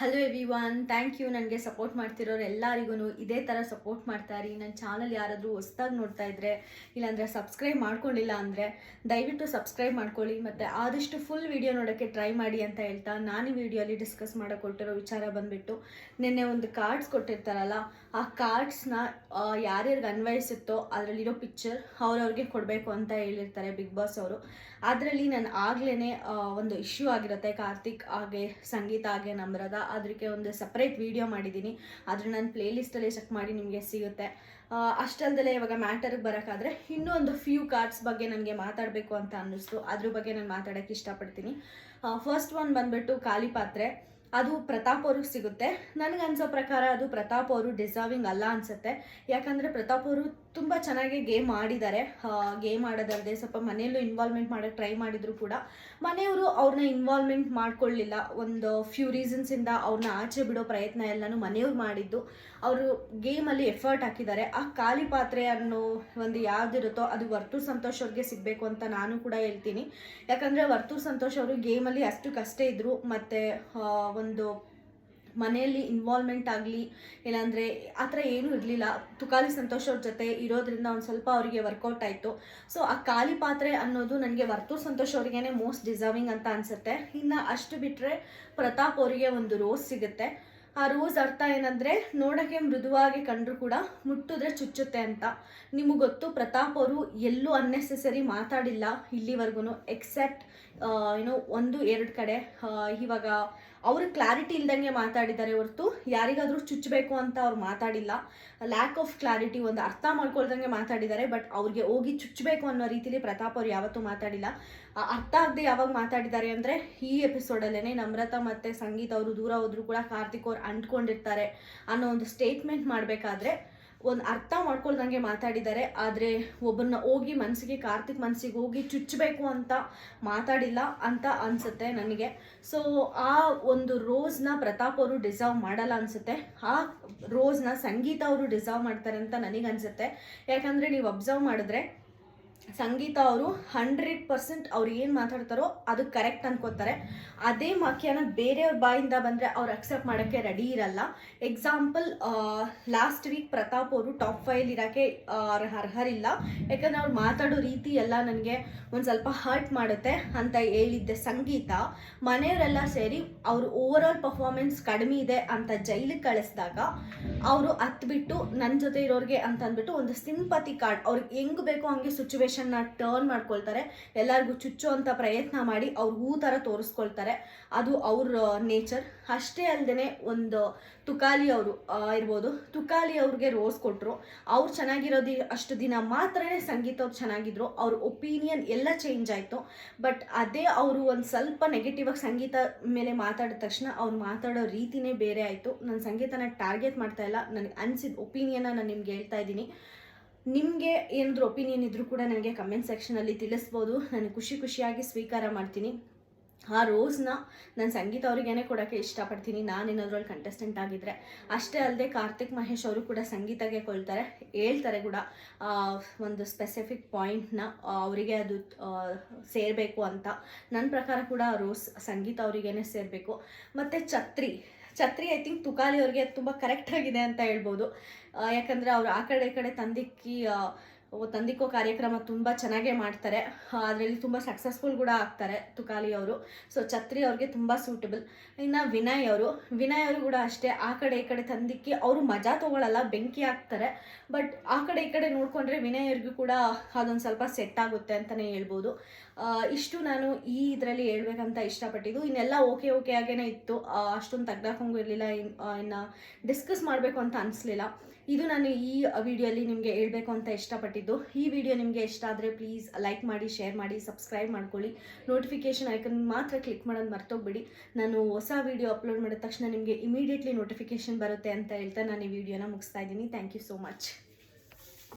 Hello everyone thank you ನನಗೆ support ಮಾಡ್ತಿರೋರು ಎಲ್ಲರಿಗೂ ಇದೇ ಥರ ಸಪೋರ್ಟ್ ಮಾಡ್ತಾ ಇರಿ. ನನ್ನ ಚಾನಲ್ ಯಾರಾದರೂ ಹೊಸ್ದಾಗಿ ನೋಡ್ತಾ ಇದ್ರೆ, ಇಲ್ಲಾಂದರೆ ಸಬ್ಸ್ಕ್ರೈಬ್ ಮಾಡ್ಕೊಂಡಿಲ್ಲ ಅಂದರೆ, ದಯವಿಟ್ಟು ಸಬ್ಸ್ಕ್ರೈಬ್ ಮಾಡ್ಕೊಳ್ಳಿ ಮತ್ತು ಆದಷ್ಟು ಫುಲ್ ವಿಡಿಯೋ ನೋಡೋಕ್ಕೆ ಟ್ರೈ ಮಾಡಿ ಅಂತ ಹೇಳ್ತಾ ನಾನು ಈ ವಿಡಿಯೋಲಿ ಡಿಸ್ಕಸ್ ಮಾಡೋಕೆ ಕೊಟ್ಟಿರೋ ವಿಚಾರ ಬಂದುಬಿಟ್ಟು, ನಿನ್ನೆ ಒಂದು ಕಾರ್ಡ್ಸ್ ಕೊಟ್ಟಿರ್ತಾರಲ್ಲ, ಆ ಕಾರ್ಡ್ಸ್ನ ಯಾರ್ಯಾರಿಗೆ ಅನ್ವಯಿಸುತ್ತೋ ಅದರಲ್ಲಿರೋ ಪಿಕ್ಚರ್ ಅವ್ರವ್ರಿಗೆ ಕೊಡಬೇಕು ಅಂತ ಹೇಳಿರ್ತಾರೆ ಬಿಗ್ ಬಾಸ್ ಅವರು. ಅದರಲ್ಲಿ ನಾನು ಆಗ್ಲೇ ಒಂದು ಇಶ್ಯೂ ಆಗಿರುತ್ತೆ, ಕಾರ್ತಿಕ್ ಹಾಗೆ, ಸಂಗೀತ ಹಾಗೆ ನಮ್ರದ. ಅದಕ್ಕೆ ಒಂದು ಸಪ್ರೇಟ್ ವಿಡಿಯೋ ಮಾಡಿದ್ದೀನಿ. ಆದರೆ ನಾನು ಪ್ಲೇ ಲಿಸ್ಟಲ್ಲಿ ಚೆಕ್ ಮಾಡಿ ನಿಮಗೆ ಸಿಗುತ್ತೆ. ಅಷ್ಟಲ್ದಲ್ಲೇ ಇವಾಗ ಮ್ಯಾಟರ್ಗೆ ಬರೋಕ್ಕಾದ್ರೆ ಇನ್ನೂ ಒಂದು ಫ್ಯೂ ಕಾರ್ಡ್ಸ್ ಬಗ್ಗೆ ನನಗೆ ಮಾತಾಡಬೇಕು ಅಂತ ಅನ್ನಿಸ್ತು. ಅದ್ರ ಬಗ್ಗೆ ನಾನು ಮಾತಾಡೋಕ್ಕೆ ಇಷ್ಟಪಡ್ತೀನಿ. ಫಸ್ಟ್ ಒನ್ ಬಂದ್ಬಿಟ್ಟು ಖಾಲಿ ಪಾತ್ರೆ. ಅದು ಪ್ರತಾಪ್ ಅವ್ರಿಗೆ ಸಿಗುತ್ತೆ. ನನಗೆ ಅನ್ಸೋ ಪ್ರಕಾರ ಅದು ಪ್ರತಾಪ್ ಅವರು ಡಿಸರ್ವಿಂಗ್ ಅಲ್ಲ ಅನ್ಸುತ್ತೆ. ಯಾಕಂದರೆ ಪ್ರತಾಪ್ ಅವರು ತುಂಬ ಚೆನ್ನಾಗಿ ಗೇಮ್ ಆಡಿದ್ದಾರೆ. ಗೇಮ್ ಆಡೋದಲ್ಲದೆ ಸ್ವಲ್ಪ ಮನೆಯಲ್ಲೂ ಇನ್ವಾಲ್ವ್ಮೆಂಟ್ ಮಾಡೋಕ್ಕೆ ಟ್ರೈ ಮಾಡಿದ್ರು ಕೂಡ. ಮನೆಯವರು ಅವ್ರನ್ನ ಇನ್ವಾಲ್ವ್ಮೆಂಟ್ ಮಾಡ್ಕೊಳ್ಳಿಲ್ಲ. ಒಂದು ಫ್ಯೂ ರೀಸನ್ಸಿಂದ ಅವ್ರನ್ನ ಆಚೆ ಬಿಡೋ ಪ್ರಯತ್ನ ಎಲ್ಲನೂ ಮನೆಯವ್ರು ಮಾಡಿದ್ದು. ಅವರು ಗೇಮಲ್ಲಿ ಎಫರ್ಟ್ ಹಾಕಿದ್ದಾರೆ. ಆ ಖಾಲಿ ಪಾತ್ರೆ ಅನ್ನೋ ಒಂದು ಯಾವ್ದಿರುತ್ತೋ ಅದು ವರ್ತು ಸಂತೋಷ್ ಅವ್ರಿಗೆ ಸಿಗಬೇಕು ಅಂತ ನಾನು ಕೂಡ ಹೇಳ್ತೀನಿ. ಯಾಕಂದರೆ ವರ್ತು ಸಂತೋಷ್ ಅವರು ಗೇಮಲ್ಲಿ ಅಷ್ಟು ಕಷ್ಟ ಇದ್ದರು ಮತ್ತು ಒಂದು ಮನೆಯಲ್ಲಿ ಇನ್ವಾಲ್ವ್ಮೆಂಟ್ ಆಗಲಿ, ಇಲ್ಲಾಂದರೆ ಆ ಥರ ಏನೂ ಇರಲಿಲ್ಲ. ತುಕಾಲಿ ಸಂತೋಷ್ ಅವ್ರ ಜೊತೆ ಇರೋದ್ರಿಂದ ಒಂದು ಸ್ವಲ್ಪ ಅವರಿಗೆ ವರ್ಕೌಟ್ ಆಯಿತು. ಸೊ ಆ ಖಾಲಿ ಪಾತ್ರೆ ಅನ್ನೋದು ನನಗೆ ವರ್ತೂರ್ ಸಂತೋಷ್ ಅವ್ರಿಗೇ ಮೋಸ್ಟ್ ಡಿಸರ್ವಿಂಗ್ ಅಂತ ಅನಿಸುತ್ತೆ. ಇನ್ನು ಅಷ್ಟು ಬಿಟ್ಟರೆ ಪ್ರತಾಪ್ ಅವರಿಗೆ ಒಂದು ರೋಸ್ ಸಿಗುತ್ತೆ. ಆ ರೋಸ್ ಅರ್ಥ ಏನಂದರೆ ನೋಡೋಕ್ಕೆ ಮೃದುವಾಗಿ ಕಂಡ್ರು ಕೂಡ ಮುಟ್ಟಿದ್ರೆ ಚುಚ್ಚುತ್ತೆ ಅಂತ. ನಿಮಗೆ ಗೊತ್ತು, ಪ್ರತಾಪ್ ಅವರು ಎಲ್ಲೂ ಅನ್ನೆಸೆಸರಿ ಮಾತಾಡಿಲ್ಲ ಇಲ್ಲಿವರೆಗೂ ಎಕ್ಸೆಪ್ಟ್ ಏನೋ ಒಂದು, ಎರಡು ಕಡೆ. ಇವಾಗ ಅವರು ಕ್ಲಾರಿಟಿ ಇಲ್ದಂಗೆ ಮಾತಾಡಿದ್ದಾರೆ ಹೊರತು ಯಾರಿಗಾದರೂ ಚುಚ್ಚಬೇಕು ಅಂತ ಅವ್ರು ಮಾತಾಡಿಲ್ಲ. ಲ್ಯಾಕ್ ಆಫ್ ಕ್ಲಾರಿಟಿ ಒಂದು ಅರ್ಥ ಮಾಡ್ಕೊಳ್ದಂಗೆ ಮಾತಾಡಿದ್ದಾರೆ ಬಟ್ ಅವ್ರಿಗೆ ಹೋಗಿ ಚುಚ್ಚಬೇಕು ಅನ್ನೋ ರೀತಿಲಿ ಪ್ರತಾಪ್ ಅವ್ರು ಯಾವತ್ತೂ ಮಾತಾಡಿಲ್ಲ. ಅರ್ಥ ಆಗದೆ ಯಾವಾಗ ಮಾತಾಡಿದ್ದಾರೆ ಅಂದರೆ ಈ ಎಪಿಸೋಡಲ್ಲೇ ನಮ್ರತಾ ಮತ್ತು ಸಂಗೀತ ಅವರು ದೂರ ಹೋದರೂ ಕೂಡ ಕಾರ್ತಿಕ್ ಅವ್ರು ಅಂಟ್ಕೊಂಡಿರ್ತಾರೆ ಅನ್ನೋ ಒಂದು ಸ್ಟೇಟ್ಮೆಂಟ್ ಮಾಡಬೇಕಾದ್ರೆ ಒಂದು ಅರ್ಥ ಮಾಡ್ಕೊಳ್ದಂಗೆ ಮಾತಾಡಿದ್ದಾರೆ. ಆದರೆ ಒಬ್ಬರನ್ನ ಹೋಗಿ ಮನಸ್ಸಿಗೆ ಕಾರ್ತಿಕ್ ಮನಸ್ಸಿಗೆ ಹೋಗಿ ಚುಚ್ಚಬೇಕು ಅಂತ ಮಾತಾಡಿಲ್ಲ ಅಂತ ಅನಿಸುತ್ತೆ ನನಗೆ. ಸೊ ಆ ಒಂದು ರೋಸ್ನ ಪ್ರತಾಪ್ ಅವರು ಡಿಸರ್ವ್ ಮಾಡಲ್ಲ ಅನಿಸುತ್ತೆ. ಆ ರೋಸ್ನ ಸಂಗೀತ ಅವರು ಡಿಸರ್ವ್ ಮಾಡ್ತಾರೆ ಅಂತ ನನಗೆ ಯಾಕಂದರೆ ನೀವು ಅಬ್ಸರ್ವ್ ಮಾಡಿದ್ರೆ ಸಂಗೀತ ಅವರು ಹಂಡ್ರೆಡ್ ಪರ್ಸೆಂಟ್ ಅವ್ರು ಏನು ಮಾತಾಡ್ತಾರೋ ಅದು ಕರೆಕ್ಟ್ ಅನ್ಕೋತಾರೆ. ಅದೇ ವಾಕ್ಯನ ಬೇರೆಯವ್ರ ಬಾಯಿಂದ ಬಂದರೆ ಅವ್ರು ಅಕ್ಸೆಪ್ಟ್ ಮಾಡೋಕ್ಕೆ ರೆಡಿ ಇರಲ್ಲ. ಎಕ್ಸಾಂಪಲ್ ಲಾಸ್ಟ್ ವೀಕ್ ಪ್ರತಾಪ್ ಅವರು ಟಾಪ್ ಫೈಲ್ ಇರೋಕ್ಕೆ ಅರ್ಹರಿಲ್ಲ. ಯಾಕಂದರೆ ಅವ್ರು ಮಾತಾಡೋ ರೀತಿ ಎಲ್ಲ ನನಗೆ ಒಂದು ಸ್ವಲ್ಪ ಹರ್ಟ್ ಮಾಡುತ್ತೆ ಅಂತ ಹೇಳಿದ್ದೆ ಸಂಗೀತ. ಮನೆಯವರೆಲ್ಲ ಸೇರಿ ಅವರು ಓವರ್ ಆಲ್ ಪರ್ಫಾರ್ಮೆನ್ಸ್ ಕಡಿಮೆ ಇದೆ ಅಂತ ಜೈಲಿಗೆ ಕಳಿಸಿದಾಗ ಅವರು ಹತ್ಬಿಟ್ಟು ನನ್ನ ಜೊತೆ ಇರೋರಿಗೆ ಅಂತ ಅಂದ್ಬಿಟ್ಟು ಒಂದು ಸಿಂಪತಿ ಕಾರ್ಡ್ ಅವ್ರಿಗೆ ಹೆಂಗ್ ಬೇಕೋ ಹಂಗೆ ಸಿಚುವೇಶನ್ನ ಟರ್ನ್ ಮಾಡ್ಕೊಳ್ತಾರೆ. ಎಲ್ಲರಿಗೂ ಚುಚ್ಚುವಂಥ ಪ್ರಯತ್ನ ಮಾಡಿ ಅವ್ರು ಹೂ ಥರ ತೋರಿಸ್ಕೊಳ್ತಾರೆ. ಅದು ಅವ್ರ ನೇಚರ್ ಅಷ್ಟೇ ಅಲ್ಲದೆ ಒಂದು ತುಕಾಲಿ ಅವರು ಇರ್ಬೋದು. ತುಕಾಲಿ ಅವ್ರಿಗೆ ರೋಸ್ ಕೊಟ್ಟರು ಅವ್ರು ಚೆನ್ನಾಗಿರೋದು ಅಷ್ಟು ದಿನ ಮಾತ್ರನೇ ಸಂಗೀತ ಅವ್ರು ಚೆನ್ನಾಗಿದ್ರು. ಅವ್ರ ಒಪಿನಿಯನ್ ಎಲ್ಲ ಚೇಂಜ್ ಆಯಿತು. ಬಟ್ ಅದೇ ಅವರು ಒಂದು ಸ್ವಲ್ಪ ನೆಗೆಟಿವ್ ಆಗಿ ಸಂಗೀತ ಮೇಲೆ ಮಾತಾಡಿದ ತಕ್ಷಣ ಅವ್ರು ಮಾತಾಡೋ ರೀತಿನೇ ಬೇರೆ ಆಯಿತು. ನಾನು ಸಂಗೀತನ ಟಾರ್ಗೆಟ್ ಮಾಡ್ತಾ ಇಲ್ಲ. ನನಗೆ ಅನಿಸಿದ ಒಪಿನಿಯನ್ನ ನಾನು ನಿಮ್ಗೆ ಹೇಳ್ತಾ ಇದ್ದೀನಿ. ನಿಮಗೆ ಏನಾದರೂ ಒಪಿನಿಯನ್ ಇದ್ರೂ ಕೂಡ ನನಗೆ ಕಮೆಂಟ್ ಸೆಕ್ಷನಲ್ಲಿ ತಿಳಿಸ್ಬೋದು. ನಾನು ಖುಷಿ ಖುಷಿಯಾಗಿ ಸ್ವೀಕಾರ ಮಾಡ್ತೀನಿ. ಆ ರೋಸ್ನ ನಾನು ಸಂಗೀತ ಅವರಿಗೇನೆ ಕೊಡೋಕ್ಕೆ ಇಷ್ಟಪಡ್ತೀನಿ. ನಾನೇನಾದ್ರಲ್ಲಿ ಕಂಟೆಸ್ಟೆಂಟ್ ಆಗಿದ್ದರೆ ಅಷ್ಟೇ ಅಲ್ಲದೆ ಕಾರ್ತಿಕ್ ಮಹೇಶ್ ಅವರು ಕೂಡ ಸಂಗೀತಗೆ ಕೊಳ್ತಾರೆ ಹೇಳ್ತಾರೆ ಕೂಡ ಒಂದು ಸ್ಪೆಸಿಫಿಕ್ ಪಾಯಿಂಟ್ನ ಅವರಿಗೆ ಅದು ಸೇರಬೇಕು ಅಂತ. ನನ್ನ ಪ್ರಕಾರ ಕೂಡ ರೋಸ್ ಸಂಗೀತ ಅವರಿಗೇನೆ ಸೇರಬೇಕು. ಮತ್ತು ಛತ್ರಿ. ಛತ್ರಿ ಐ ಥಿಂಕ್ ತುಕಾಲಿ ಅವ್ರಿಗೆ ತುಂಬ ಕರೆಕ್ಟ್ ಆಗಿದೆ ಅಂತ ಹೇಳ್ಬೋದು. ಯಾಕಂದ್ರೆ ಅವ್ರು ಆ ಕಡೆ ಈ ಕಡೆ ತಂದಿಕ್ಕಿ ಓ, ಕಾರ್ಯಕ್ರಮ ತುಂಬ ಚೆನ್ನಾಗೇ ಮಾಡ್ತಾರೆ. ಅದರಲ್ಲಿ ತುಂಬ ಸಕ್ಸಸ್ಫುಲ್ ಕೂಡ ಆಗ್ತಾರೆ ತುಕಾಲಿ ಅವರು. ಸೊ ಛತ್ರಿ ಅವ್ರಿಗೆ ತುಂಬ ಸೂಟಬಲ್ ಇನ್ನು ವಿನಯ್ ಅವರು. ವಿನಯ್ ಅವರು ಕೂಡ ಅಷ್ಟೇ. ಆ ಕಡೆ ಈ ಕಡೆ ತಂದಿಕ್ಕಿ ಅವರು ಮಜಾ ತೊಗೊಳಲ್ಲ ಬೆಂಕಿ ಹಾಕ್ತಾರೆ. ಬಟ್ ಆ ಕಡೆ ಈ ಕಡೆ ನೋಡಿಕೊಂಡ್ರೆ ವಿನಯ್ ಅವ್ರಿಗೂ ಕೂಡ ಅದೊಂದು ಸ್ವಲ್ಪ ಸೆಟ್ ಆಗುತ್ತೆ ಅಂತಲೇ ಹೇಳ್ಬೋದು. ಇಷ್ಟು ನಾನು ಈ ಇದರಲ್ಲಿ ಹೇಳ್ಬೇಕಂತ ಇಷ್ಟಪಟ್ಟಿದ್ದು. ಇನ್ನೆಲ್ಲ ಓಕೆ ಓಕೆ ಆಗೇನೆ ಇತ್ತು. ಅಷ್ಟೊಂದು ತೆಗ್ದಾಕೊಂಗೂ ಇರಲಿಲ್ಲ. ಇನ್ನು ಡಿಸ್ಕಸ್ ಮಾಡಬೇಕು ಅಂತ ಅನಿಸ್ಲಿಲ್ಲ. ಇದು ನಾನು ಈ ವಿಡಿಯೋಲಿ ನಿಮಗೆ ಹೇಳಬೇಕು ಅಂತ ಇಷ್ಟಪಟ್ಟಿದ್ದು. ಈ ವಿಡಿಯೋ ನಿಮಗೆ ಇಷ್ಟ ಆದರೆ ಪ್ಲೀಸ್ ಲೈಕ್ ಮಾಡಿ ಶೇರ್ ಮಾಡಿ ಸಬ್ಸ್ಕ್ರೈಬ್ ಮಾಡ್ಕೊಳ್ಳಿ. ನೋಟಿಫಿಕೇಷನ್ ಐಕನ್ ಮಾತ್ರ ಕ್ಲಿಕ್ ಮಾಡೋದು ಮರ್ತೋಗ್ಬಿಡಿ. ನಾನು ಹೊಸ ವಿಡಿಯೋ ಅಪ್ಲೋಡ್ ಮಾಡಿದ ತಕ್ಷಣ ನಿಮಗೆ ಇಮಿಡಿಯೇಟ್ಲಿ ನೋಟಿಫಿಕೇಷನ್ ಬರುತ್ತೆ ಅಂತ ಹೇಳ್ತಾ ನಾನು ಈ ವಿಡಿಯೋನ ಮುಗಿಸ್ತಾ ಇದ್ದೀನಿ. Thank you so much